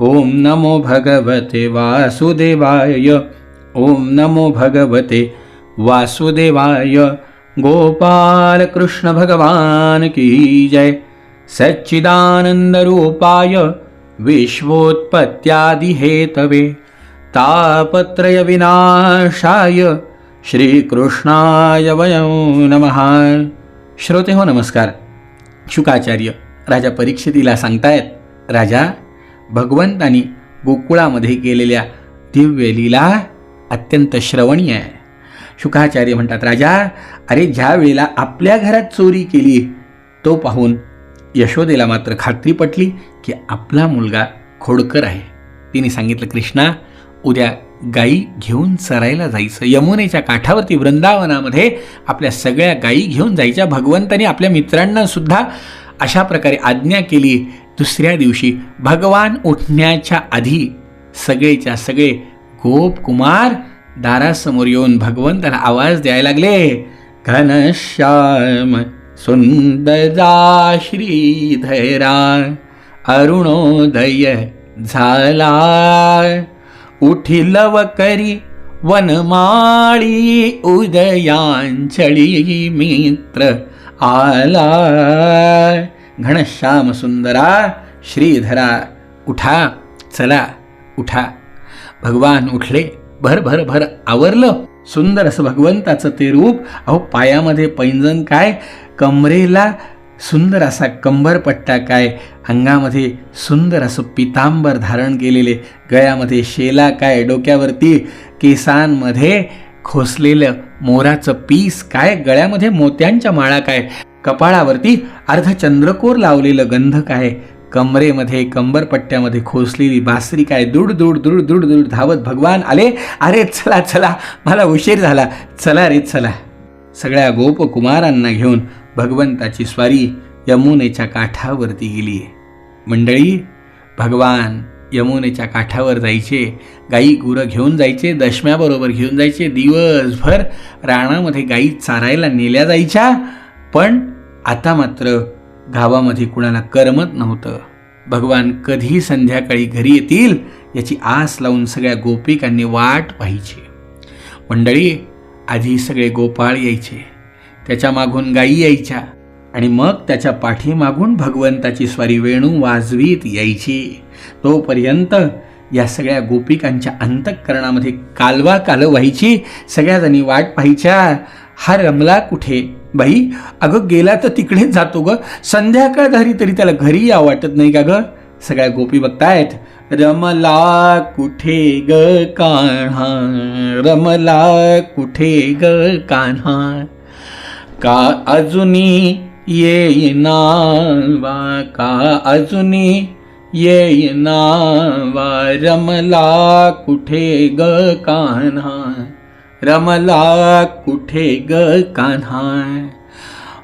ॐ नमो भगवते वासुदेवाय। ॐ नमो भगवते वासुदेवाय। गोपालकृष्ण भगवान की जय। सच्चिदानन्दरूपाय रूपाय तापत्रयविनाशाय हेतवे श्रीकृष्णाय वयं नमः। श्रोते हो नमस्कार। शुकाचार्य राजा परीक्षितीला सांगतायत राजा भगवंतानी गोकुळामध्ये केलेल्या दिव्य लीला अत्यंत श्रवणीय आहे. शुकाचार्य म्हणतात राजा अरे ज्या वेळेला आपल्या घरात चोरी केली तो पाहून यशोदेला मात्र खात्री पटली की आपला मुलगा खोडकर आहे. तिने सांगितलं कृष्णा उद्या गाई घेऊन चरायला जायचं. यमुनेच्या काठावरती वृंदावनामध्ये आपल्या सगळ्या गायी घेऊन जायच्या. भगवंताने आपल्या मित्रांना सुद्धा अशा प्रकारे आज्ञा केली दुसऱ्या दिवशी भगवान उठण्याच्या आधी सगळेच्या सगळे गोपकुमार दारासमोर येऊन भगवंताला आवाज द्यायला लागले. घनश्याम सुंदरा श्रीधरा अरुणोदय झाला. उठिलव करी वनमाळी उदयांचळी मित्र आला. घनश्याम सुंदरा श्रीधरा उठा चला उठा. भगवान उठले भर भर भर आवरलं. सुंदर असं भगवंताचं ते रूप. अहो पायामध्ये पैंजण काय? कमरेला सुंदर असा कंबरपट्टा काय? अंगामध्ये सुंदर असं पितांबर धारण केलेले. गळ्यामध्ये शेला काय? डोक्यावरती केसांमध्ये खोसलेलं मोराचं पीस काय? गळ्यामध्ये मोत्यांच्या माळा काय? कपाळावरती अर्धचंद्रकोर लावलेलं गंध काय? कमरेमध्ये कंबरपट्ट्यामध्ये खोसलेली बासरी काय? दृढ दूड दृढ दुड दृढ धावत भगवान आले. अरे चला चला मला उशीर झाला. चला रे चला. सगळ्या गोपकुमारांना घेऊन भगवंताची स्वारी यमुनेच्या काठावरती गेली मंडळी भगवान यमुनेच्या काठावर जायचे गाई गुरं घेऊन जायचे दशम्याबरोबर घेऊन जायचे दिवसभर रानामध्ये गाई चारायला नेल्या जायच्या पण आता मात्र गावामध्ये कुणाला करमत नव्हतं. भगवान कधी संध्याकाळी घरी येतील याची आस लावून सगळ्या गोपिकांनी वाट पाहिजे मंडळी आधी सगळे गोपाळ यायचे. त्याच्या मागून गायी यायच्या आणि मग त्याच्या पाठीमागून भगवंताची स्वारी वेणू वाजवीत यायची. तोपर्यंत या सगळ्या गोपिकांच्या अंतःकरणामध्ये कालवा काल व्हायची. सगळ्याजणी वाट पाहायच्या. हा रमला कुठे? बाई अगं गेला तर तिकडेच जातो ग. संध्याकाळ झाली तरी त्याला घरी या वाटत नाही का ग? सगळ्या गोपी बघतायत. रमला कुठे ग कान्हा? रमला कुठे ग कान्हा? का अजुनी येईना वा का अजुनी येईना वा रमला कुठे ग कान्हा? रमला कुठे ग कान्हा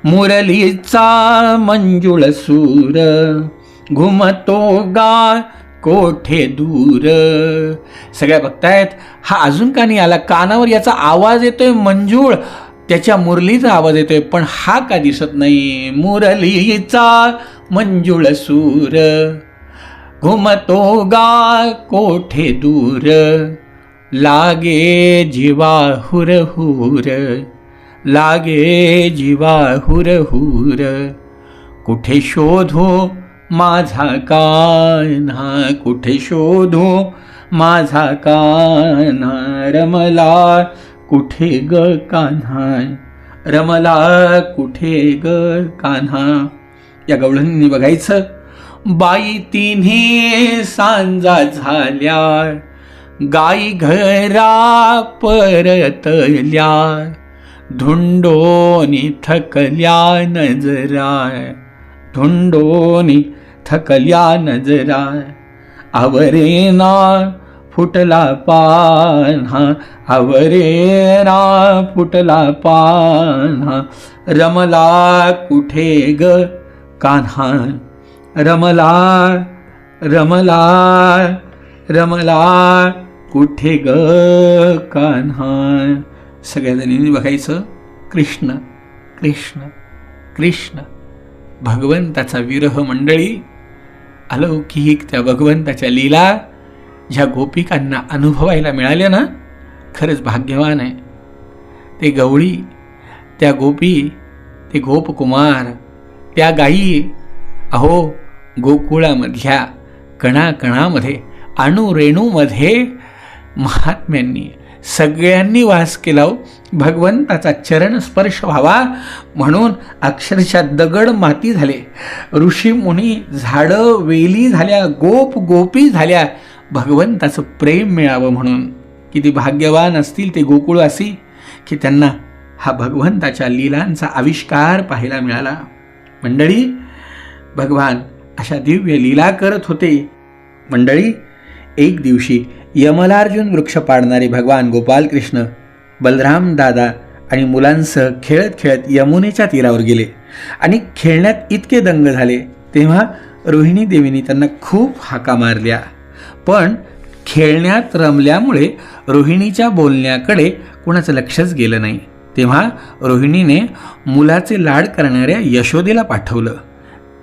मुरलीचा मंजुळ सूर घुमतो गा कोठे दूर? सगळ्या बघतायत हा अजून का नाही आला? कानावर याचा आवाज येतोय मंजूळ त्याच्या मुरलीचा आवाज येतोय पण हा का दिसत नाही? मुरलीचा मंजुळ सूर घुमतो गा कोठे दूर? लागे जीवा हुर हुर लागे जीवा हुर हुर. कुठे शोधो माझा कान्हा कुठे शोधो माझा कान्हा? रमला कुठे ग कान्हा? रमला कुठे ग कान्हा? या गवळणींनी बघायचं. बाई तिन्ही सांजा झाल्या. गाई घरा परतल्या धुंडोनी थकल्या नजरा धुंडोनी थकल्या नजरा आवरेना फुटला पान्हा आवरेना फुटला पान्हा रमला कुठे ग कान्हा रमला रमला रमला कुठे ग कान्हा सगळ्या जणींनी बघायचं. कृष्ण कृष्ण कृष्ण. भगवंताचा विरह मंडळी अलौकिक त्या भगवंताच्या लीला ज्या गोपिकांना अनुभवायला मिळाल्या ना खरंच भाग्यवान आहे. ते गवळी त्या गोपी ते गोपकुमार त्या गायी अहो गोकुळामधल्या कणाकणामध्ये अणुरेणूमध्ये महात्म्यांनी सगळ्यांनी वास केला हो. भगवंताचा चरण स्पर्श व्हावा म्हणून अक्षरशः दगड माती झाले. ऋषी मुनी झाडं वेली झाल्या गोप गोपी झाल्या. भगवंताचं प्रेम मिळावं म्हणून. किती भाग्यवान असतील ते गोकुळवासी की त्यांना हा भगवंताच्या लीलांचा आविष्कार पाहायला मिळाला. मंडळी भगवान अशा दिव्य लीला करत होते. मंडळी एक दिवशी यमलार्जुन वृक्ष पाडणारे भगवान गोपालकृष्ण बलराम दादा आणि मुलांसह खेळत खेळत यमुनेच्या तीरावर गेले. आणि खेळण्यात इतके दंग झाले तेव्हा रोहिणी देवीने त्यांना खूप हाका मारल्या. पण खेळण्यात रमल्यामुळे रोहिणीच्या बोलण्याकडे कुणाचं लक्षच गेलं नाही. तेव्हा रोहिणीने मुलाचे लाड करणाऱ्या यशोदेला पाठवलं.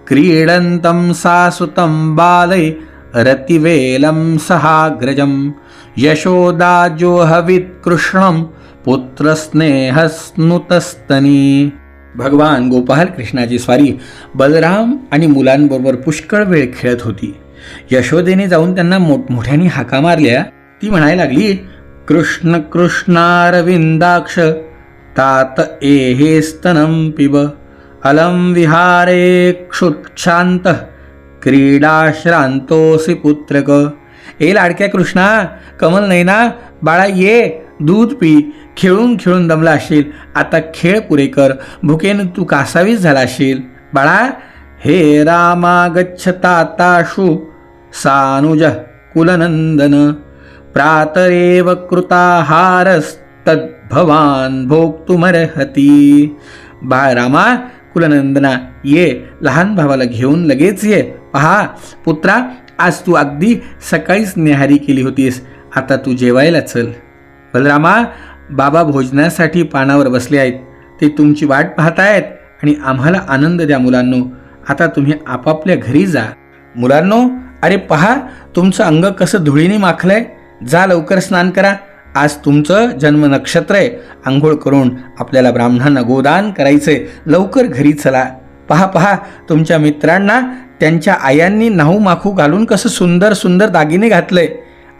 क्रीडंतम सासुतम बालय रतिवेलं सहाग्रजं यशोदाजोहवित् कृष्णं पुत्रस्नेहस्नुतस्तनी। भगवान गोपाल कृष्णाची स्वारी बलराम आणि मुलांबरोबर पुष्कळ वेळ खेळत होती. यशोदेने जाऊन त्यांना मोठमोठ्याने हाका मारल्या. ती म्हणायला लागली कृष्ण कृष्णारविंदाक्ष तात एहे स्तनं पिब अलम विहारे क्षुच्छांत क्रीडाश्रांतोसी पुत्रक। ए लाडक्या कृष्णा कमल नाही ना बाळा ये दूध पी खेळून खेळून दमला असशील आता खेळ पुरे कर भुकेनं तू कासावीस झाला असशील बाळा हे रामा गच्छताताशु सानुज कुलनंदन प्रातरेव कृताहारस्तद्भवान भोक्तुमर्हती. बाळ रामा कुलनंदना ये लहान भावाला घेऊन लगेच ये. पहा पुत्रा आज तू अगदी सकाळीच निहारी केली होतीस. आता तू जेवायला चल. बलरामा बाबा भोजनासाठी पानावर बसले आहेत. ते तुमची वाट पाहतायत आणि आम्हाला आनंद द्या मुलांनो. आता तुम्ही आपापल्या घरी जा. मुलांनो अरे पहा तुमचं अंग कसं धुळीने माखलंय. जा लवकर स्नान करा. आज तुमचं जन्म नक्षत्र आहे. आंघोळ करून आपल्याला ब्राह्मणांना गोदान करायचंय. लवकर घरी चला. पहा पहा तुमच्या मित्रांना त्यांच्या आयांनी नाहू माखू घालून कसं सुंदर सुंदर दागिने घातलंय.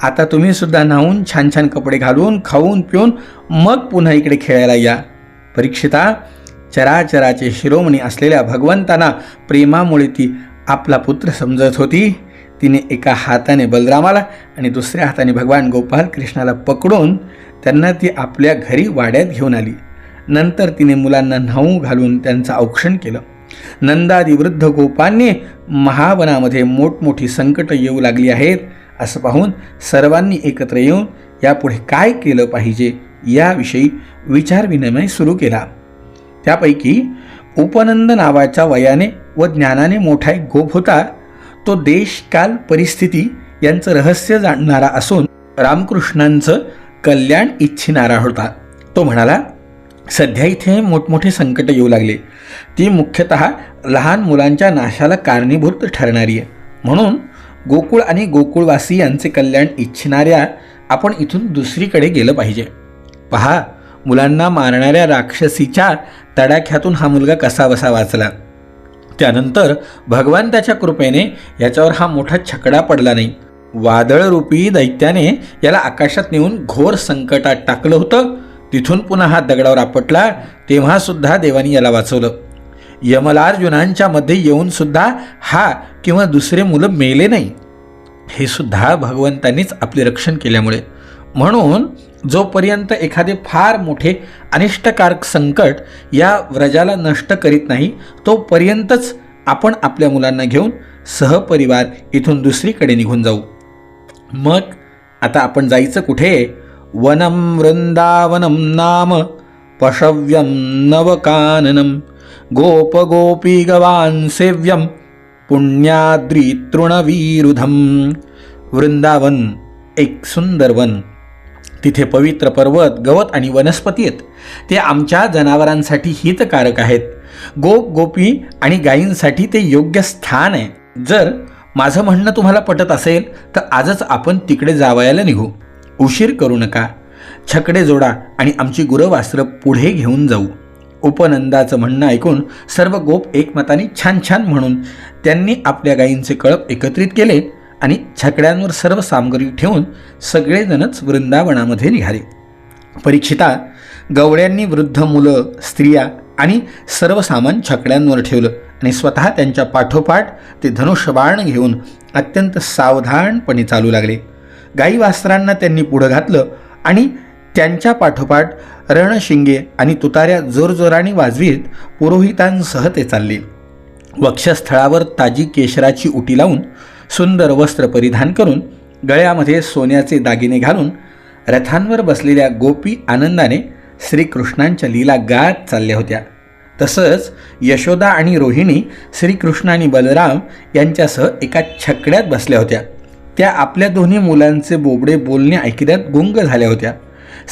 आता तुम्ही सुद्धा नाहून छान छान कपडे घालून खाऊन पिऊन मग पुन्हा इकडे खेळायला या. परीक्षिता चराचराचे शिरोमणी असलेल्या भगवंतांना प्रेमामुळे ती आपला पुत्र समजत होती. तिने एका हाताने बलरामाला आणि दुसऱ्या हाताने भगवान गोपाल कृष्णाला पकडून त्यांना ती आपल्या घरी वाड्यात घेऊन आली. नंतर तिने मुलांना न्हाऊ घालून त्यांचं औक्षण केलं. नंदादी वृद्ध गोपांनी महावनामध्ये मोठमोठी संकट येऊ लागली आहेत असं पाहून सर्वांनी एकत्र येऊन यापुढे काय केलं पाहिजे याविषयी विचारविनिमय सुरू केला. त्यापैकी उपनंद नावाच्या वयाने व ज्ञानाने मोठा एक गोप होता. तो देश काल परिस्थिती यांचं रहस्य जाणणारा असून रामकृष्णांचं कल्याण इच्छिणारा होता. तो म्हणाला सध्या इथे मोठमोठे संकट येऊ लागले. ती मुख्यतः लहान मुलांच्या नाशाला कारणीभूत ठरणारी आहे. म्हणून गोकुळ आणि गोकुळवासी यांचे कल्याण इच्छिणाऱ्या आपण इथून दुसरीकडे गेलं पाहिजे. पहा मुलांना मारणाऱ्या राक्षसीच्या तडाख्यातून हा मुलगा कसा बसा वाचला? त्यानंतर भगवान त्याच्या कृपेने याच्यावर हा मोठा छकडा पडला नाही. वादळरूपी दैत्याने याला आकाशात नेऊन घोर संकटात टाकलं होतं. तिथून पुन्हा हा दगडावर आपटला तेव्हासुद्धा देवानी याला वाचवलं. यमलार्जुनांच्या मध्ये येऊन सुद्धा हा किंवा दुसरे मुलं मेले नाही. हे सुद्धा भगवंतांनीच आपले रक्षण केल्यामुळे. म्हणून जोपर्यंत एखादे फार मोठे अनिष्टकारक संकट या व्रजाला नष्ट करीत नाही तोपर्यंतच आपण आपल्या मुलांना घेऊन सहपरिवार इथून दुसरीकडे निघून जाऊ. मग आता आपण जायचं कुठे? वनं वृंदावनं नाम पशव्यं नवकाननं गोपगोपी गवान सेव्यम पुण्याद्री तृणवीरुधम वृंदावन एक सुंदर वन। तिथे पवित्र पर्वत गवत आणि वनस्पती आहेत. ते आमच्या जनावरांसाठी हितकारक आहेत. गोप गोपी आणि गायींसाठी ते योग्य स्थान आहे. जर माझं म्हणणं तुम्हाला पटत असेल तर आजच आपण तिकडे जावयाला निघू. उशीर करू नका. छकडे जोडा आणि आमची गुरवास्त्र पुढे घेऊन जाऊ. उपनंदाचं म्हणणं ऐकून सर्व गोप एकमताने छान छान म्हणून त्यांनी आपल्या गायींचे कळप एकत्रित केले. आणि छकड्यांवर सर्व सामग्री ठेवून सगळेजणच वृंदावनामध्ये निघाले. परीक्षिता गवळ्यांनी वृद्ध मुलं स्त्रिया आणि सर्व सामान छकड्यांवर ठेवलं आणि स्वतः त्यांच्या पाठोपाठ ते धनुष्यबाण घेऊन अत्यंत सावधानपणे चालू लागले. गाई वास्त्रांना त्यांनी पुढं घातलं आणि त्यांच्या पाठोपाठ रणशिंगे आणि तुताऱ्या जोरजोराने वाजवीत पुरोहितांसह ते चालले. वक्षस्थळावर ताजी केशराची उटी लावून सुंदर वस्त्र परिधान करून गळ्यामध्ये सोन्याचे दागिने घालून रथांवर बसलेल्या गोपी आनंदाने श्रीकृष्णांच्या लीला गात चालल्या होत्या. तसंच यशोदा आणि रोहिणी श्रीकृष्ण आणि बलराम यांच्यासह एका छकड्यात बसल्या होत्या. त्या आपल्या दोन्ही मुलांचे बोबडे बोलणे ऐकण्यात गुंग झाल्या होत्या.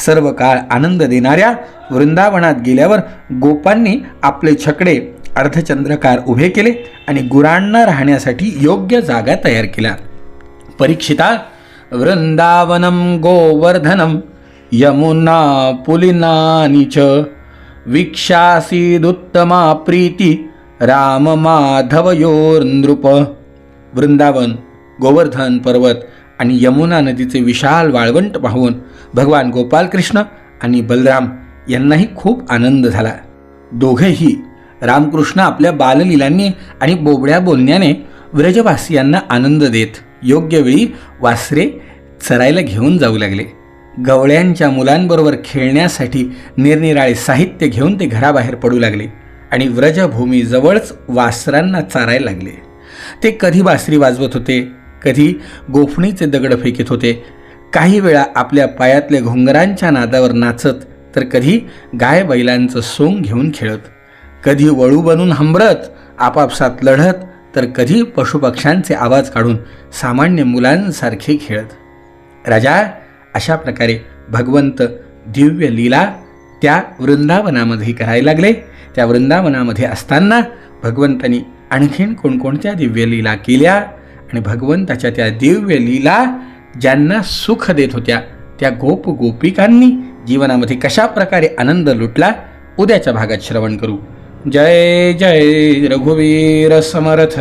सर्व काळ आनंद देणाऱ्या वृंदावनात गेल्यावर गोपांनी आपले छकडे अर्धचंद्रकार उभे केले आणि गुरांना राहण्यासाठी योग्य जागा तयार केल्या. परीक्षिता वृंदावनम गोवर्धनम यमुना पुलिनानी च वीक्षासीदुत्तमा प्रीती राम माधवयोर्नृप वृंदावन गोवर्धन पर्वत आणि यमुना नदीचे विशाल वाळवंट पाहून भगवान गोपालकृष्ण आणि बलराम यांनाही खूप आनंद झाला. दोघेही रामकृष्ण आपल्या बाललीलांनी आणि बोबड्या बोलण्याने व्रजवासियांना आनंद देत योग्य वेळी वासरे चरायला घेऊन जाऊ लागले. गवळ्यांच्या मुलांबरोबर खेळण्यासाठी निरनिराळे साहित्य घेऊन ते घराबाहेर पडू लागले आणि व्रजभूमीजवळच वासरांना चारायला लागले. ते कधी बासरी वाजवत होते कधी गोफणीचे दगड फेकीत होते काही वेळा आपल्या पायातल्या घोंगरांच्या नादावर नाचत तर कधी गाय बैलांचं सोंग घेऊन खेळत. कधी वळू बनून हंबरत आपापसात लढत तर कधी पशुपक्ष्यांचे आवाज काढून सामान्य मुलांसारखे खेळत. राजा अशा प्रकारे भगवंत दिव्य लीला त्या वृंदावनामध्ये करायला लागले. त्या वृंदावनामध्ये असताना भगवंतांनी आणखीन कोणकोणत्या दिव्य लीला केल्या? आणि भगवंताच्या त्या दिव्य लीला ज्यांना सुख देत होत्या त्या गोप गोपिकांनी जीवनामध्ये कशा प्रकारे आनंद लुटला? उद्याच्या भागात श्रवण करू. जय जय रघुवीर समर्थ।